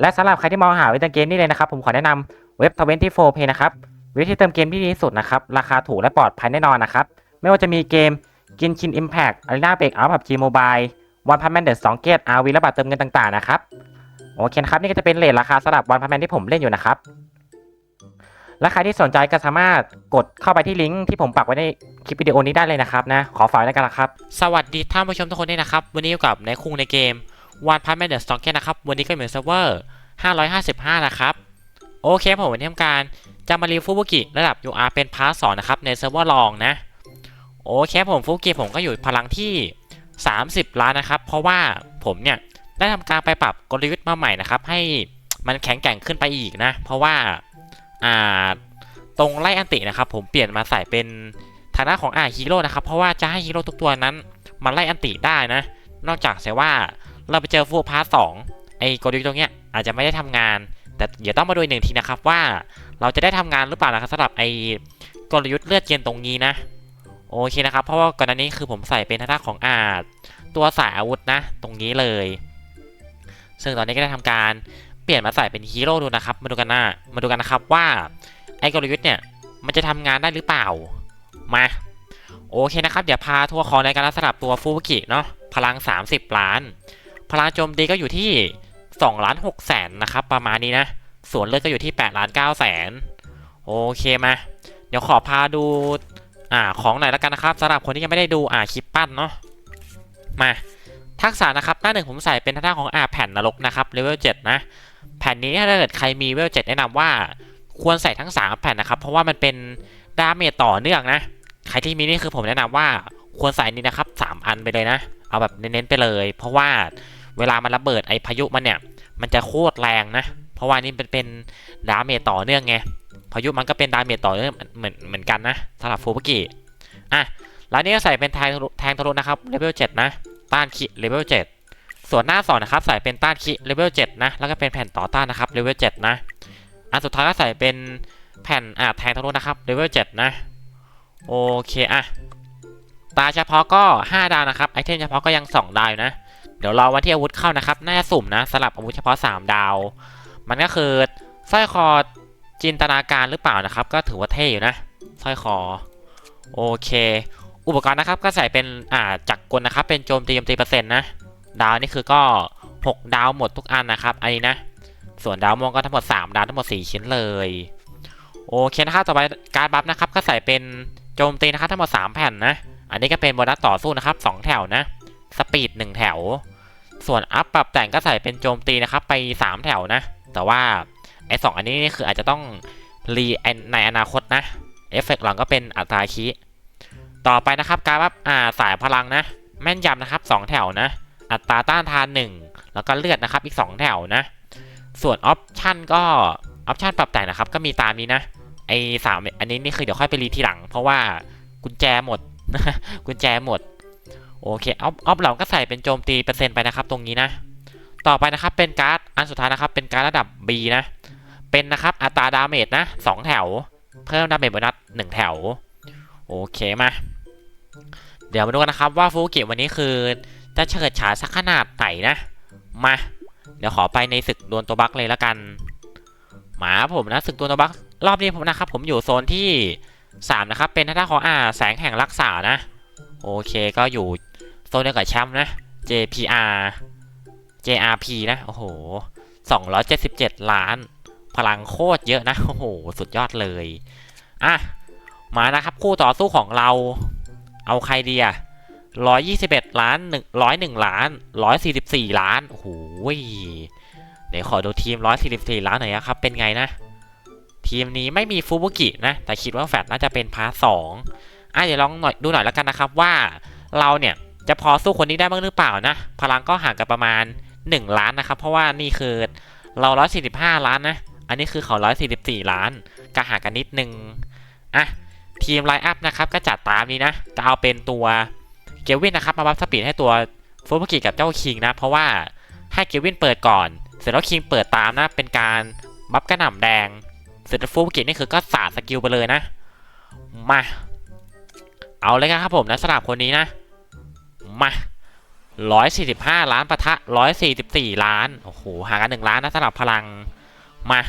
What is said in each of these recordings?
และสำหรับใครที่มองหาเว็บเติมเกมนี่เลยนะครับ ผมขอแนะนำเว็บ 24 Pay นะครับเว็บที่เติมเกมที่ดีที่สุดนะครับ ราคาถูกและปลอดภัยแน่นอนนะครับ ไม่ว่าจะมีเกมกินชิน Impact Arena Break Out PUBG Mobile One Punch Man The Song Gate RV และบัตรเติมเงินต่างๆนะครับโอเคนะครับนี่ก็จะเป็นเลทราคาสำหรับ One Punch Man ที่ผมเล่นอยู่นะครับและใครที่สนใจก็สามารถกดเข้าไปที่ลิงก์ที่ผมปักไว้ในคลิปวิดีโอนี้ได้เลยนะครับนะขอฝากด้วยกันละครับ สวัสดีท่านผู้ชมทุกคนด้วยนะครับ วันนี้อยู่กับในคุงในเกม One Punch Man The Stock นะครับ วันนี้ก็เหมือนเซิร์ฟเวอร์ 555 นะครับ โอเคผมวันนี้ทำการจะมารีฟูบุกิระดับ UR เป็นพาร์ทสองนะครับ ในเซิร์ฟเวอร์ลองนะ โอเคผมฟูบุกิผมก็อยู่พลังที่ 30 ล้านนะครับ เพราะว่าผมเนี่ย ได้ทำการไปปรับกลยุทธ์มาใหม่นะครับ ให้มันแข็งแกร่งขึ้นไปอีกนะ เพราะว่าอ่าตรงไล่อันตินะครับ ผมเปลี่ยนมาใส่เป็นฐานะของอ่าฮีโร่นะครับ เพราะว่าจะให้ฮีโร่ทุกตัวนั้น มันไล่อันติได้นะ นอกจากเสียว่า เราไปเจอฟูพาร์ทสองไอ้กลยุทธ์ตรงเนี้ยอาจจะไม่ได้ทำงาน แต่เดี๋ยวต้องมาดูอีกหนึ่งทีนะครับว่าเราจะได้ทำงานหรือเปล่านะครับสำหรับไอ้กลยุทธ์เลือดเย็นตรงนี้นะ โอเคนะครับ เพราะว่าก่อนหน้านี้คือผมใส่เป็นทางด้าของอาตัวสายอาวุธนะ ตรงนี้เลย ซึ่งตอนนี้ก็ได้ทำการเปลี่ยนมาใส่เป็นฮีโร่ดูนะครับ มาดูกันนะมาดูกันนะครับว่าไอ้กลยุทธ์เนี่ยมันจะทำงานได้หรือเปล่ามาโอเคนะครับ เดี๋ยวพาทัวร์ของในการสลับตัวฟูบุกิเนาะพลัง 30 ล้าน พลังโจมตีก็อยู่ที่2ล้าน6แสนนะครับประมาณนี้นะ ส่วนเลือดก็อยู่ที่8ล้าน9แสนโอเคมา เดี๋ยวขอพาดูอ่าของหน่อยแล้วกันนะครับสำหรับคนที่ยังไม่ได้ดูอ่าคลิปปั้นเนาะมาทักษะนะครับหน้าหนึ่งผมใส่เป็นทางด้านของอ่าแผ่นนรกนะครับเลเวล7นะแผ่นนี้ถ้าเกิดใครมีเลเวล7แนะนำว่าควรใส่ทั้งสามแผ่นนะครับ เพราะว่ามันเป็นดาเมจต่อเนื่องนะ ใครที่มีนี่คือผมแนะนำว่าควรใส่นี่นะครับสามอันไปเลยนะ เอาแบบเน้นๆไปเลย เพราะว่า เวลามันระเบิดไอพายุมันเนี่ย มันจะโคตรแรงนะ เพราะว่านี่เป็นเป็นดาเมจต่อเนื่องไง พายุมันก็เป็นดาเมจต่อเนื่องเหมือนเหมือนกันนะสำหรับฟูบุกิอะแล้วนี่ก็ใส่เป็นแทงทะลุแทงทะลุนะครับเลเวล7นะ ต้านคิเลเวล7ส่วนหน้าสองนะครับ ใส่เป็นต้านคิเลเวล7นะ แล้วก็เป็นแผ่นต่อต้านนะครับเลเวล7นะอันสุดท้ายก็ใส่เป็นแผ่นอ่าแทงทะลุนะครับเลเวล7นะ โอเคอะตาเฉพาะก็ 5 ดาวนะครับไอเทมเฉพาะก็ยัง 2 ดาวนะ เดี๋ยวรอวันที่อาวุธเข้านะครับ น่าจะสุ่มนะสลับอาวุธเฉพาะ 3 ดาว มันก็คือสร้อยคอจินตนาการหรือเปล่านะครับ ก็ถือว่าเท่อยู่นะสร้อยคอโอเค อุปกรณ์นะครับก็ใส่เป็นอ่าจักรกลนะครับ เป็นโจมตีโจมตีเปอร์เซ็นต์นะดาวนี่คือก็ 6 ดาวหมดทุกอันนะครับอันนี้นะ ส่วนดาวม่วงก็ทั้งหมด 3 ดาวทั้งหมด 4 ชิ้นเลยโอเคนะครับต่อไปการบัฟนะครับก็ใส่เป็นโจมตีนะครับทั้งหมด3แผ่นนะ อันนี้ก็เป็นโบนัสต่อสู้นะครับ 2 แถวนะ สปีด1แถว ส่วนอัพปรับแต่งก็ใส่เป็นโจมตีนะครับ ไป 3 แถวนะ แต่ว่าไอ้สอันนี้นี่คืออาจจะต้องรีในอนาคตนะเอฟเฟกต์หลังก็เป็นอัตราคีต่อไปนะครับการบัฟอ่าสายพลังนะ แม่นยำนะครับ 2 แถวนะ อัตราต้านทาน 1 แล้วก็เลือดนะครับอีก 2 แถวนะ ส่วนออปชั่นก็ออปชั่นปรับแต่งนะครับ ก็มีตามนี้นะไอ้สามอันนี้นี่คือเดี๋ยวค่อยไปรีทีหลัง เพราะว่ากุญแจหมดกุญแจหมด โอเคออฟออฟเราก็ใส่เป็นโจมตีเปอร์เซ็นต์ไปนะครับ ตรงนี้นะ ต่อไปนะครับเป็นการ์ดอันสุดท้ายนะครับ เป็นการ์ดระดับ B นะ เป็นนะครับอัตราดาเมจนะสองแถว เพิ่มดาเมจโบนัสหนึ่งแถว โอเคมา เดี๋ยวมาดูกันนะครับว่าฟูกิวันนี้คือจะเฉิดฉายสักขนาดไหนนะ มา เดี๋ยวขอไปในศึกดวลตัวบักเลยแล้วกัน หมาผมนะศึกดวลตัวบักรอบนี้ผมนะครับ ผมอยู่โซนที่3นะครับ เป็นท่าของอ่าแสงแห่งรักษานะ โอเคก็อยู่ โซนเดียวกับแชมป์นะ JPR JRP นะ โอ้โห 277 ล้าน พลังโคตรเยอะนะ โอ้โห สุดยอดเลย อะ มานะครับ คู่ต่อสู้ของเรา เอาใครดีอะ121 ล้าน1 101 ล้าน 144 ล้าน โอ้โห เดี๋ยวขอดูทีม 144 ล้านหน่อยนะครับ เป็นไงนะ ทีมนี้ไม่มีฟูบุกินะ แต่คิดว่าแฟดน่าจะเป็นพาร์ทสองอะเดี๋ยวลองหน่อยดูหน่อยแล้วกันนะครับว่าเราเนี่ย จะพอสู้คนนี้ได้บ้างหรือเปล่านะ พลังก็ห่างกันประมาณ 1 ล้านนะครับ เพราะว่านี่คือเรา 145 ล้านนะ อันนี้คือเขา 144 ล้านก็ห่างกันนิดนึง อะ ทีมไลน์อัพนะครับ ก็จัดตามนี้นะ จะเอาเป็นตัวเกวินนะครับ มาบัฟสปีดให้ตัวฟูบุกิกับเจ้าคิงนะ เพราะว่าให้เกวินเปิดก่อน เสร็จแล้วคิงเปิดตามนะ เป็นการบัฟกระหน่ำแดง เสร็จแล้วฟูบุกินี่คือก็สาดสกิลไปเลยนะ มา เอาเลยครับผมนะสลับคนนี้นะ มา145ล้านปะทะ144ล้าน โอ้โหห่างกันหนึ่งล้านนะสำหรับพลังมา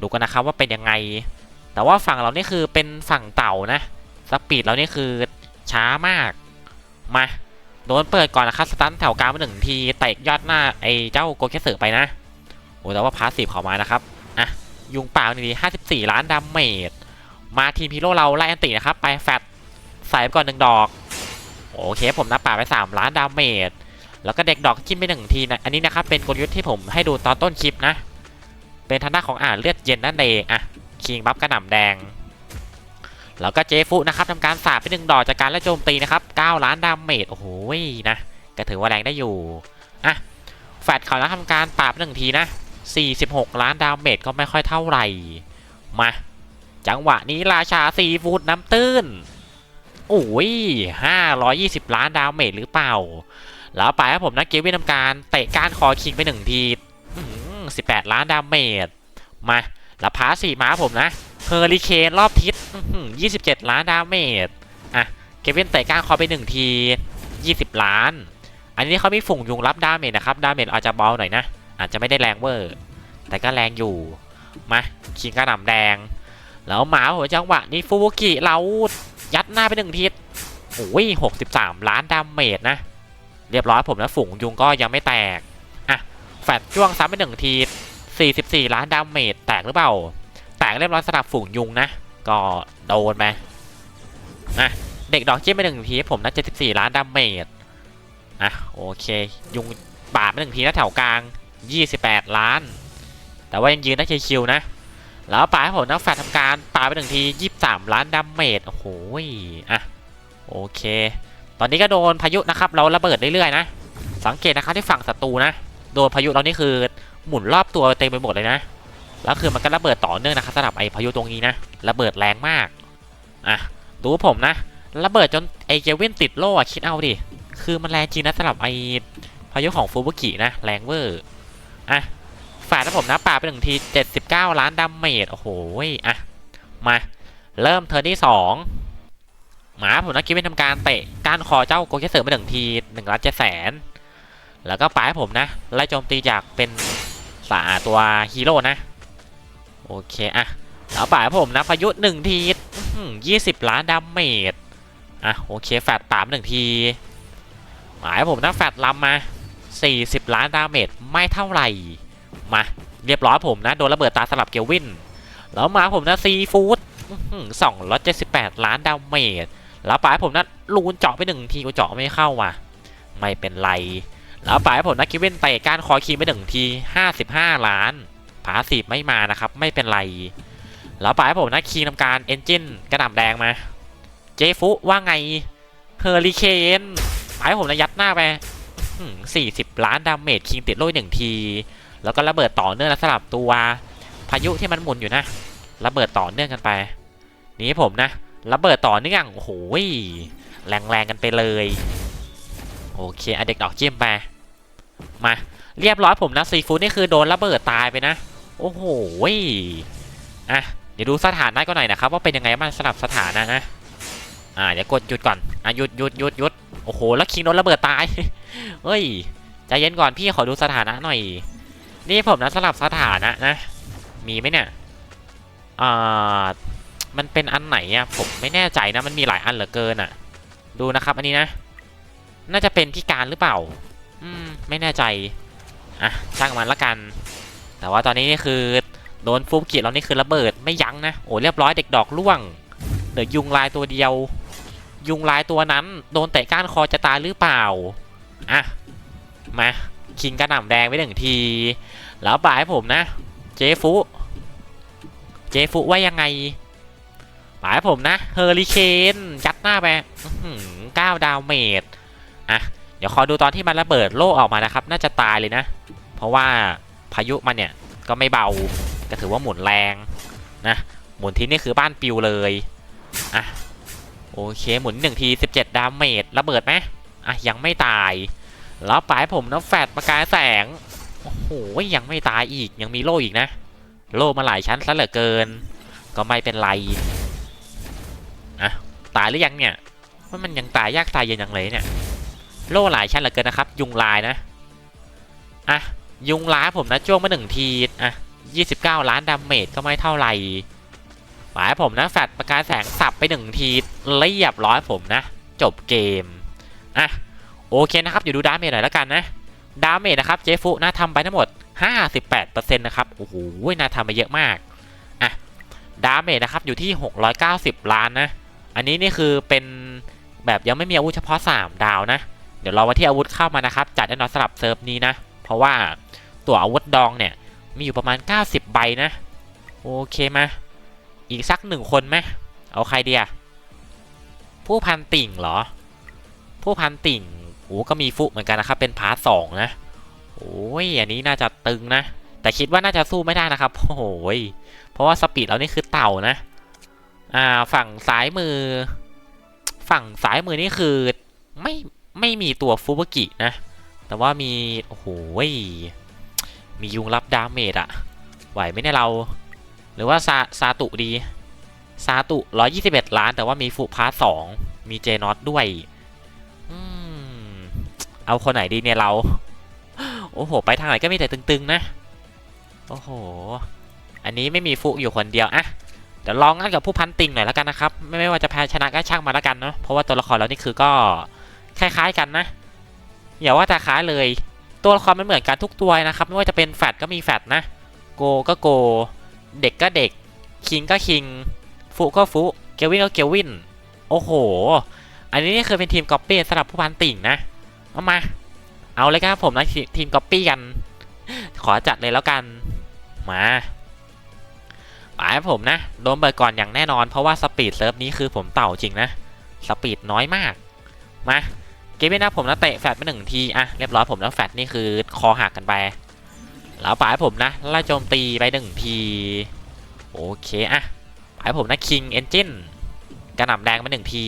ดูกันนะครับว่าเป็นยังไง แต่ว่าฝั่งเรานี่คือเป็นฝั่งเต่านะสปีดเรานี่คือช้ามากมาโดนเปิดก่อนนะครับสตันแถวกลางมาหนึ่งทีเตะยอดหน้าไอ้เจ้าโกเคสเซอร์ไปนะโอ้แต่ว่าพาสซีฟเขามานะครับอะยุงเปล่าหนึ่งที54ล้านดาเมจมาทีมฮีโร่เราไล่อันตินะครับไปแฟตใส่ไปก่อนหนึ่งดอก โอเคผมนับป่าไป 3 ล้านดาเมจแล้วก็เด็กดอกจิ้มไปหนึ่งทีนะอันนี้นะครับเป็นกลยุทธ์ที่ผมให้ดูตอนต้นคลิปนะ เป็นทางด้านของอ่านเลือดเย็นนั่นเองอะคิงบัฟกระหน่ำแดง แล้วก็เจฟุนะครับทำการสาดไปหนึ่งดอกจากการไล่โจมตีนะครับ 9 ล้านดาเมจโอ้โหนะก็ถือว่าแรงได้อยู่อะแฟดเขาแล้วทำการปราบหนึ่งทีนะ 46 ล้านดาเมจก็ไม่ค่อยเท่าไหร่มาจังหวะนี้ราชาซีฟูดน้ำตื้น โอ้ย520ล้านดาเมจหรือเปล่า แล้วไปครับผมนะเกวินทำการเตะก้านคอคิงไปหนึ่งทีอื้อหือ18ล้านดาเมจ มา แล้วพาสี่ม้าผมนะ เฮอริเคนรอบทิศอื้อหือ27ล้านดาเมจ อะ เกวินเตะก้านคอไปหนึ่งที20ล้าน อันนี้เขามีฝุ่งยุงรับดาเมจนะครับ ดาเมจอาจจะเบาหน่อยนะ อาจจะไม่ได้แรงเวอร์ แต่ก็แรงอยู่ มา คิงกระหน่ำแดง แล้วหมาหัวจังหวะนี้ฟูบุกิเรา ยัดหน้าไปหนึ่งทีโอ้ย63ล้านดาเมจนะ เรียบร้อยผมนะฝูงยุงก็ยังไม่แตก อะ แฟดจ้วงซ้ำไปหนึ่งที44ล้านดาเมจแตกหรือเปล่า แตกเรียบร้อยสำหรับฝูงยุงนะ ก็โดนไปอะ เด็กดอกจิ้มไปหนึ่งทีผมนะ74ล้านดาเมจ อะ โอเค ยุงบาดไปหนึ่งทีนะแถวกลาง28ล้าน แต่ว่ายังยืนได้ชิวๆนะ แล้วป่าให้ผมนะแฟดทำการป่าไปหนึ่งที23ล้านดาเมจโอ้โหอะโอเค ตอนนี้ก็โดนพายุนะครับเราระเบิดเรื่อยๆนะ สังเกตนะครับที่ฝั่งศัตรูนะ โดนพายุเรานี่คือหมุนรอบตัวเต็มไปหมดเลยนะ แล้วคือมันก็ระเบิดต่อเนื่องนะครับสำหรับไอ้พายุตรงนี้นะ ระเบิดแรงมาก อะ ดูผมนะ ระเบิดจนไอ้เจวินติดโล่อะคิดเอาดิ คือมันแรงจริงนะสำหรับไอ้พายุของฟูบุกินะ แรงเวอร์ อะ ฝ่ายถ้ผมนะป่าไปหนึ่งที 79 ล้านดาเมจโอ้โหอะ มา เริ่มเทอร์ที่2หมาผมนะคิดเป็นทำการเตะก้านคอเจ้าโกเคเสอร์ไปหนึ่งที1ล้านเจ็ดแสนแล้วก็ป่าให้ผมนะไล่โจมตีจากเป็นสาตัวฮีโร่นะ โอเคอะแล้วป่าให้ผมนะพายุหนึ่งทียี่สิบล้านดาเมจอะโอเคแฟดป่ามหนึ่งทีหมายผมนะแฟดลำมา40ล้านดาเมจไม่เท่าไหร่ มาเรียบร้อยผมนะโดนระเบิดตาสลับเกลวิน แล้วมาผมนะซีฟู้ดสองร้อยเจ็ดสิบแปดล้านดาเมจแล้วปลายผมนะลูนเจาะไปหนึ่งทีกูเจาะไม่เข้าว่ะ ไม่เป็นไร แล้วปลายผมนะกิเวนเตะกานคอคีไปหนึ่งทีห้าสิบห้าล้านผาสีไม่มานะครับ ไม่เป็นไร แล้วปลายผมนะคีนำการเอนจินกระหน่ำแดงมา เจฟุว่าไงเฮอริเคนปลายผมนะยัดหน้าไปสี่สิบล้านดาเมจคิงติดโล่หนึ่งที แล้วก็ระเบิดต่อเนื่องนะสลับตัวพายุที่มันหมุนอยู่นะระเบิดต่อเนื่องกันไป นี่ผมนะระเบิดต่อเนื่องโอ้โหยแรงๆกันไปเลยโอเคอะเด็กดอกจิ้มไปมาเรียบร้อยผมนะซีฟู้ดนี่คือโดนระเบิดตายไปนะ โอ้โหยอะเดี๋ยวดูสถานะก็หน่อยนะครับ ว่าเป็นยังไงบ้างสำหรับสถานะนะอ่าเดี๋ยวกดหยุดก่อนอะหยุดหยุดหยุดหยุดโอ้โหแล้วคิงโดนระเบิดตายเฮ้ยใจเย็นก่อนพี่ขอดูสถานะหน่อย นี่ผมนะสลับสถานะนะ มีไหมเนี่ยอ่ามันเป็นอันไหนอะผมไม่แน่ใจนะมันมีหลายอันเหลือเกินอะดูนะครับอันนี้นะ น่าจะเป็นพิการหรือเปล่า อืมไม่แน่ใจอะช่างมันละกัน แต่ว่าตอนนี้นี่คือโดนฟูกิเรานี่คือระเบิดไม่ยั้งนะโอ้เรียบร้อยเด็กดอกล่วงเดี๋ยวยุงลายตัวเดียว ยุงลายตัวนั้น โดนเตะก้านคอจะตายหรือเปล่าอะมา คิงกระหน่ำแดงไปหนึ่งที แล้วบ่ายผมนะ เจฟุเจฟุว่ายังไงบ่ายผมนะ เฮอริเคนยัดหน้าไปเก้าดาวเมจอะเดี๋ยวขอดูตอนที่มันระเบิดโล่ออกมานะครับ น่าจะตายเลยนะ เพราะว่าพายุมันเนี่ยก็ไม่เบาก็ถือว่าหมุนแรงนะหมุนทีนี่คือบ้านปิวเลยอะโอเคหมุนหนึ่งที17ดาเมจระเบิดไหมอะยังไม่ตาย แล้วปลายผมนะแฟดประกายแสง โอ้โห ยังไม่ตายอีกยังมีโล่อีกนะ โล่มาหลายชั้นซะเหลือเกิน ก็ไม่เป็นไรอะตายหรือยังเนี่ยว่ามันยังตายยากตายเย็นยังเลยเนี่ย โล่หลายชั้นเหลือเกินนะครับ ยุงลายนะอะยุงลายผมนะจ้วงมาหนึ่งทีอะ29ล้านดาเมจก็ไม่เท่าไหร่หมายผมนะแฟดประกายแสงสับไปหนึ่งทีเรียบร้อยผมนะ จบเกม อะ โอเคนะครับ อยู่ดูดาเมจหน่อยแล้วกันนะ ดาเมจนะครับ เจฟุนะทำไปทั้งหมด 58%นะครับ โอ้โห น่าทำไปเยอะมาก อะ ดาเมจนะครับ อยู่ที่ 690 ล้านนะ อันนี้นี่คือเป็นแบบยังไม่มีอาวุธเฉพาะ 3 ดาวนะ เดี๋ยวรอวันที่อาวุธเข้ามานะครับ จัดแน่นอนสลับเซิร์ฟนี้นะ เพราะว่าตัวอาวุธดองเนี่ย มีอยู่ประมาณ 90 ใบนะ โอเคมาอีกสักหนึ่งคนไหมเอาใครเดียผู้พันติ่งเหรอ ผู้พันติ่ง โอ้ก็มีฟุเหมือนกันนะครับ เป็นพาร์ทสองนะ โอ้ยอันนี้น่าจะตึงนะ แต่คิดว่าน่าจะสู้ไม่ได้นะครับ โอ้ยเพราะว่าสปีดเรานี่คือเต่านะ อ่า ฝั่งซ้ายมือ ฝั่งซ้ายมือนี่คือไม่ไม่มีตัวฟูบกินะ แต่ว่ามี โอ้โหยมียุงรับดาเมจอะไหวไหมเนี่ยเรา หรือว่าซาซาตุดี ซาตุ 121 ล้าน แต่ว่ามีฟูพาร์ทสองมีเจนอตด้วย เอาคนไหนดีเนี่ยเรา โอ้โห ไปทางไหนก็มีแต่ตึงๆนะ โอ้โห อันนี้ไม่มีฟุอยู่คนเดียวอะเดี๋ยวลองงัดกับผู้พันติงหน่อยแล้วกันนะครับ ไม่ไม่ว่าจะแพ้ชนะก็ช่างมาแล้วกันเนาะ เพราะว่าตัวละครเรานี่คือก็คล้ายๆกันนะ อย่าว่าแต่คล้ายเลย ตัวละครมันเหมือนกันทุกตัวนะครับ ไม่ว่าจะเป็นแฟดก็มีแฟดนะ โกก็โก เด็กก็เด็ก คิงก็คิง ฟุก็ฟุ เกลวินก็เกลวิน โอ้โห อันนี้นี่คือเป็นทีมก๊อปปี้สำหรับผู้พันติ่งนะ เอามา เอาเลยครับผมนะทีทีมก๊อปปี้กัน ขอจัดเลยแล้วกัน มาไปผมนะ โดนเบิดก่อนอย่างแน่นอน เพราะว่าสปีดเซิร์ฟนี้คือผมเต่าจริงนะ สปีดน้อยมาก มา เกมนี้นะผมนะเตะแฟดไปหนึ่งที อะ เรียบร้อยผมแล้วแฟดนี่คือคอหักกันไป แล้วปายผมนะไล่โจมตีไปหนึ่งที โอเคอะปายผมนะคิงเอนจินกระหน่ำแดงไปหนึ่งที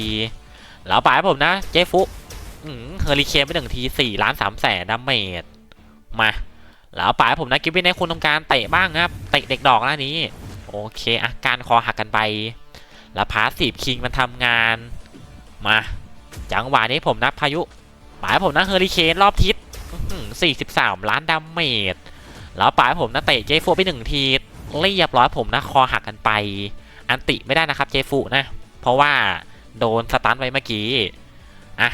แล้วปายผมนะเจฟุ เฮอริเคนไปหนึ่งทีสี่ล้านสามแสนดาเมจมา แล้วป่ายผมนะกิฟวินให้คุณทำการเตะบ้างครับเตะเด็กดอกหน้านี้ โอเคอาการคอหักกันไป แล้วพาสีบคิงมันทำงานมาจังหวะนี้ผมนะพายุป่ายผมนะเฮอริเคนรอบทิศสี่สิบสามล้านดาเมจแล้วป่ายผมนะเตะเจฟูไปหนึ่งทีเรียบร้อยผมนะคอหักกันไป อันติไม่ได้นะครับเจฟูนะ เพราะว่าโดนสตันไว้เมื่อกี้อะ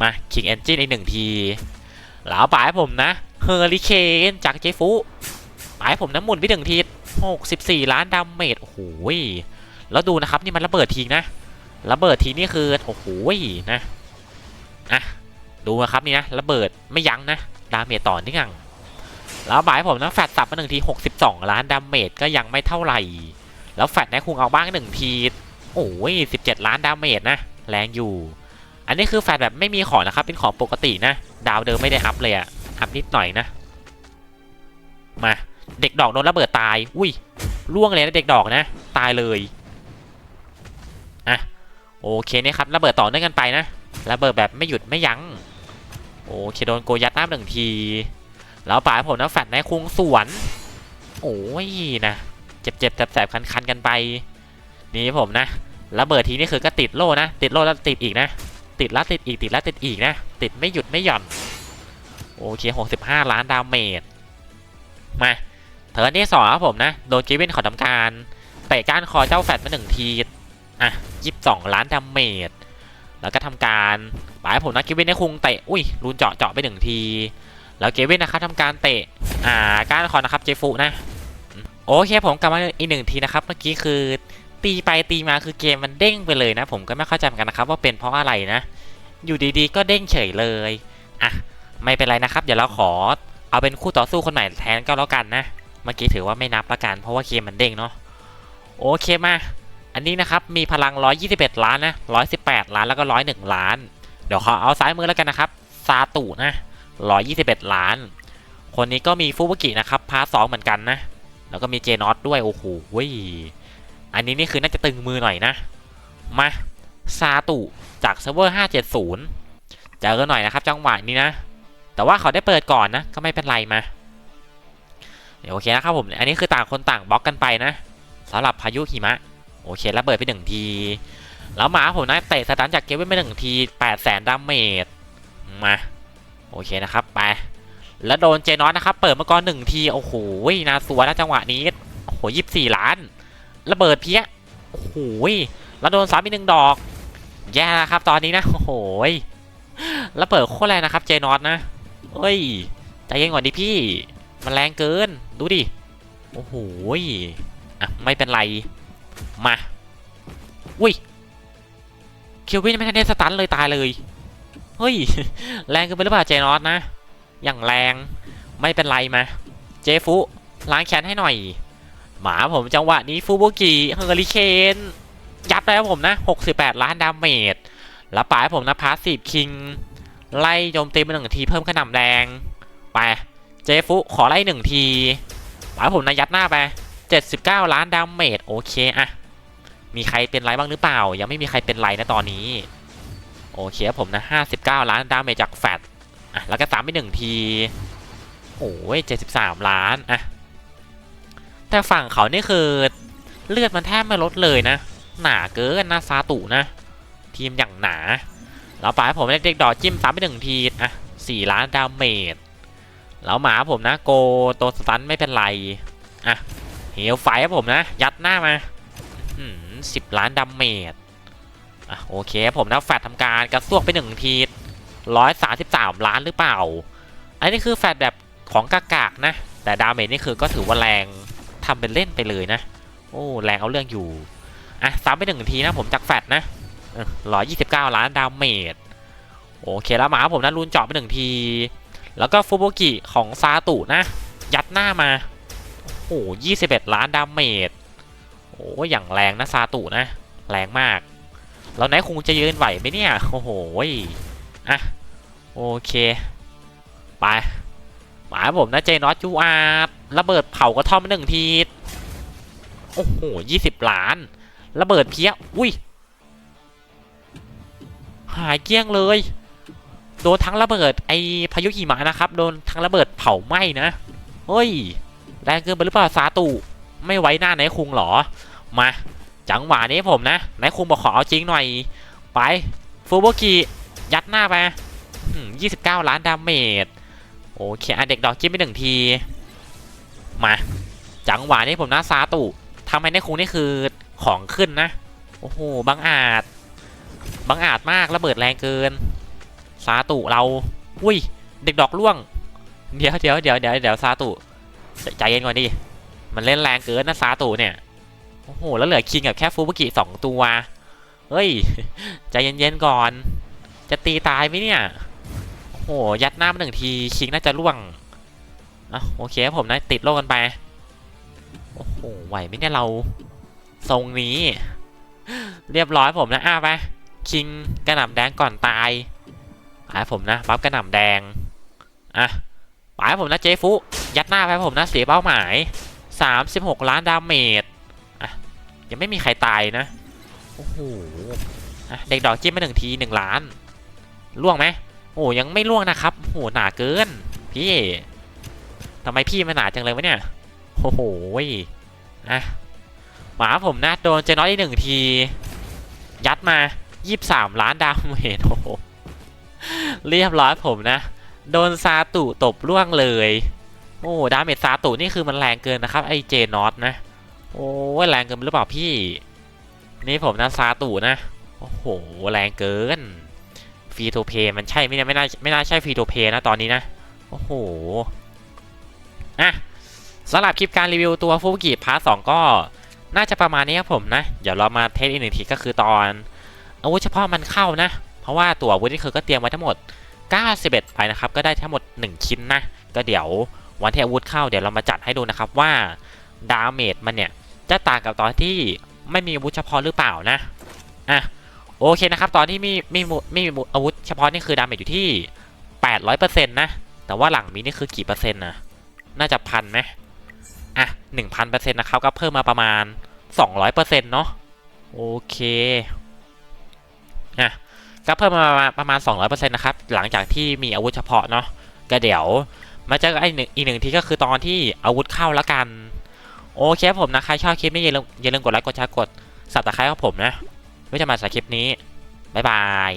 มาคิงเอนจินอีกหนึ่งทีแล้วป่ายผมนะเฮอริเคนจากเจฟูป่ายผมนะหมุนไปหนึ่งที64ล้านดาเมจโอ้โหแล้วดูนะครับนี่มันระเบิดทีนะระเบิดทีนี่คือโอ้โหนะอะดูนะครับนี่นะระเบิดไม่ยั้งนะดาเมจต่อเนื่องแล้วบ่ายผมนะแฟดสับมาหนึ่งที62ล้านดาเมจก็ยังไม่เท่าไหร่ แล้วแฟดนะคุงเอาบ้างหนึ่งทีโอ้ย17ล้านดาเมจนะแรงอยู่ อันนี้คือแฟดแบบไม่มีของนะครับ เป็นของปกตินะ ดาวเดิมไม่ได้อัพเลยอะอัพนิดหน่อยนะ มา เด็กดอกโดนระเบิดตาย อุ้ยล่วงเลยนะเด็กดอกนะ ตายเลย อะ โอเคเนี่ยครับ ระเบิดต่อเนื่องกันไปนะ ระเบิดแบบไม่หยุดไม่ยัง้ง โอเคโดนโกยัดน้ำหนึ่งที แล้วป่าผมนะแฟดในคุงสวน โอ้ยนะ เจ็บเจ็บแสบแสบคันคันกันไป นี่ผมนะ ระเบิดทีนี่คือก็ติดโล่นะ ติดโล่แล้วติดอีกนะ ติดแล้วติดอีกติดแล้วติดอีกนะ ติดไม่หยุดไม่หย่อน โอเค65ล้านดาเมจมาเทิร์นที่สองครับผมนะ โดนกิวินขอทำการเตะก้านคอเจ้าแฟดมาหนึ่งทีอะยี่สิบสองล้านดาเมจแล้วก็ทำการหมายผมนะกิวินได้คุงเตะ อุ้ยรูนเจาะเจาะไปหนึ่งที แล้วเกวินนะครับทำการเตะ อ่าก้านคอนะครับเจฟูนะ โอเคผมกลับมาอีกหนึ่งทีนะครับ เมื่อกี้คือ ตีไปตีมาคือเกมมันเด้งไปเลยนะ ผมก็ไม่เข้าใจเหมือนกันนะครับ ว่าเป็นเพราะอะไรนะ อยู่ดีๆ ก็เด้งเฉยเลยอะไม่เป็นไรนะครับ เดี๋ยวเราขอเอาเป็นคู่ต่อสู้คนใหม่แทนก็แล้วกันนะ เมื่อกี้ถือว่าไม่นับละกัน เพราะว่าเกมมันเด้งเนาะโอเคมา อันนี้นะครับมีพลัง 121 ล้านนะ118 ล้านแล้วก็ 101 ล้าน เดี๋ยวขอเอาซ้ายมือแล้วกันนะครับซาตุนะ121 ล้าน คนนี้ก็มีฟูบุกินะครับพาร์ทสองเหมือนกันนะ แล้วก็มีเจนอตด้วยโอ้โหเว้ย อันนี้นี่คือน่าจะตึงมือหน่อยนะ มาซาตุจากเซิร์ฟเวอร์ 570 เจอกันหน่อยนะครับ จังหวะนี้นะ แต่ว่าเขาได้เปิดก่อนนะ ก็ไม่เป็นไรมา เดี๋ยวโอเคนะครับผม อันนี้คือต่างคนต่างบล็อกกันไปนะสำหรับพายุหิมะ โอเคระเบิดไปหนึ่งที แล้วหมาผมนะเตะสตันจากเกวินไปหนึ่งที8แสนดาเมจ มา โอเคนะครับไป แล้วโดนเจนอสนะครับ เปิดมาก่อนหนึ่งที โอ้โหนาสัวแล้วจังหวะนี้ โอ้โหยี่สี่ล้าน ระเบิดเพี้ยโอ้โหแล้วโดนซ้ำอีกหนึ่งดอก แย่แล้วครับ ตอนนี้นะโอ้โหระเบิดโคตรแรงนะครับเจนอสนะเฮ้ยใจเย็นก่อนดิพี่ มันแรงเกิน ดูดิ โอ้โหอะไม่เป็นไร มา อุ้ยคิววินไม่ทันได้สตันเลยตายเลย เฮ้ย แรงเกินไปหรือเปล่าเจนอสนะ อย่างแรง ไม่เป็นไรมา เจฟุล้างแค้นให้หน่อย หมาผมจังหวะนี้ฟูโบกิเฮอริเคนยับแล้วผมนะ 68 ล้านดาเมจแล้วป่ายผมนะพาสซีฟคิง ไล่โจมตีมาหนึ่งทีเพิ่มขนาดแดง ไป เจฟุขอไล่หนึ่งทีป่ายผมนะยัดหน้าไป 79 ล้านดาเมจโอเคอะมีใครเป็นไรบ้างหรือเปล่า ยังไม่มีใครเป็นไรนะตอนนี้ โอเคผมนะ 59 ล้านดาเมจจากแฟตอะแล้วก็สามไปหนึ่งทีโอ้ย73 ล้านอะ แต่ฝั่งเขานี่คือเลือดมันแทบไม่ลดเลยนะ หนาเกินนะซาตุนะ ทีมอย่างหนาแล้วปาให้ผมเด็กดอกจิ้มซ้ำไปหนึ่งทีอะสี่ล้านดาเมจแล้วหมาผมนะ โกตัวสตันไม่เป็นไรอะเฮลไฟผมนะ ยัดหน้ามาสิบล้านดาเมจอะโอเคผมนะแฟดทำการกระซวกไปหนึ่งทีร้อยสามสิบสามล้านหรือเปล่า อันนี้คือแฟดแบบของกากากๆนะ แต่ดาเมจนี่คือก็ถือว่าแรง ทำเป็นเล่นไปเลยนะ โอ้แรงเอาเรื่องอยู่ อะซ้ำไปหนึ่งทีนะผมจากแฟดนะร้อยยี่สิบเก้าล้านดาเมจโอเคแล้วหมาผมนะรุนเจาะไปหนึ่งที แล้วก็ฟูโบกิของซาตุนะ ยัดหน้ามา โอ้ยี่สิบเอ็ดล้านดาเมจโอ้อย่างแรงนะซาตุนะ แรงมาก แล้วไหนคงจะยืนไหวไหมเนี่ย โอ้โหอะโอเค ไปหมาผมนะเจนอตจูอาร์ ระเบิดเผากระท่อมหนึ่งที โอ้โหยี่สิบล้าน ระเบิดเพี้ย อุ้ย หายเกี้ยงเลย โดนทั้งระเบิดไอพายุหิมะนะครับ โดนทั้งระเบิดเผาไหม้นะ เฮ้ย แรงเกินไปหรือเปล่าซาตุ ไม่ไว้หน้าไหนคุงหรอ มา จังหวะนี้ผมนะไหนคุงบอกขอเอาจริงหน่อย ไป ฟูโบกิ ยัดหน้าไปยี่สิบเก้าล้านดาเมจ โอเคอะเด็กดอกจิ้มไปหนึ่งที มาจังหวะนี้ผมนะซาตุทำให้ในคุงนี่คือของขึ้นนะ โอ้โหบังอาจบังอาจมากระเบิดแรงเกิน ซาตุเรา อุ้ย เด็กดอกล่วง เดี๋ยวเดี๋ยวเดี๋ยวเดี๋ยวเดี๋ยวซาตุใจเย็นก่อนดิ มันเล่นแรงเกินนะซาตุเนี่ย โอ้โห แล้วเหลือคิงกับแค่ฟูบุกิสองตัว เฮ้ย ใจเย็นๆก่อน จะตีตายไหมเนี่ย โอ้โห ยัดหน้ามาหนึ่งที คิงน่าจะล่วง อะโอเคครับผมนะติดโลกกันไป โอ้โหไหวไหมเนี่ยเราทรงนี้ เรียบร้อยผมนะอ้าไปคิงกระหน่ำแดงก่อนตายปายผมนะปั๊บกระหน่ำแดงอะปายผมนะเจฟุยัดหน้าไปผมนะเสียเป้าหมาย 36 ล้านดาเมจอะยังไม่มีใครตายนะโอ้โหอะเด็กดอกจิ้มมาหนึ่งทีหนึ่งล้านล่วงไหมโอ้ยังไม่ล่วงนะครับโอ้หนาเกินพี่ำไมพี่มันหนาจังเลยวะเนี่ยโอ้โหอะหมาผมนะโดนเจน้อยอีกหนึ่งที ยัดมา 23 ล้านดาเมจโอ้โหเรียบร้อยผมนะ โดนซาตุตบล่วงเลย โอ้ดาเมจซาตุนี่คือมันแรงเกินนะครับ ไอเจนอตนะ โอ้แรงเกินหรือเปล่าพี่ นี่ผมนะซาตุนะ โอ้โห แรงเกินฟรีโทเพย์มันใช่ไม่น่าไม่น่าไม่น่าใช่ฟรีโทเพย์นะตอนนี้นะ โอ้โห อะสำหรับคลิปการรีวิวตัวฟูกิพาร์ทสก็น่าจะประมาณนี้ครับผมนะ เดี๋ยวเรามาเทสอีกหนึ่งทีก็คือตอนอาวุธเฉพาะมันเข้านะ เพราะว่าตัวอาวุธนี่คือก็เตรียมไว้ทั้งหมด 91 ไปนะครับ ก็ได้ทั้งหมด 1 ชิ้นนะ ก็เดี๋ยววันที่อาวุธเข้าเดี๋ยวเรามาจัดให้ดูนะครับว่าดาเมจมันเนี่ยจะต่างกับตอนที่ไม่มีอาวุธเฉพาะหรือเปล่านะ อะโอเคนะครับตอนที่มีมีมีมีอาวุธเฉพาะนี่คือดาเมจอยู่ที่ 800%นะ แต่ว่าหลังมีนี่คือกี่เปอร์เซ็นต์นะ น่าจะพันไหมอะ1,000%นเปอร์เซ็นต์นะครับก็เพิ่มมาประมาณ200%เปอร์เซ็นต์เนาะโอเคอะก็เพิ่มมาประมาณ200%นต์นะครับ หลังจากที่มีอาวุธเฉพาะเนาะก็เดี๋ยวมาเจอกันอีกหนึ่งอีกหนึ่งทีก็คือตอนที่อาวุธเข้าแล้วกัน โอเคผมนะใครชอบคลิปนี้อย่าลืมอย่าลืมกดไลค์กดแชร์กดสับตะไคร้ของผมนะไว้จะมาสายคลิปนี้ บ๊ายบาย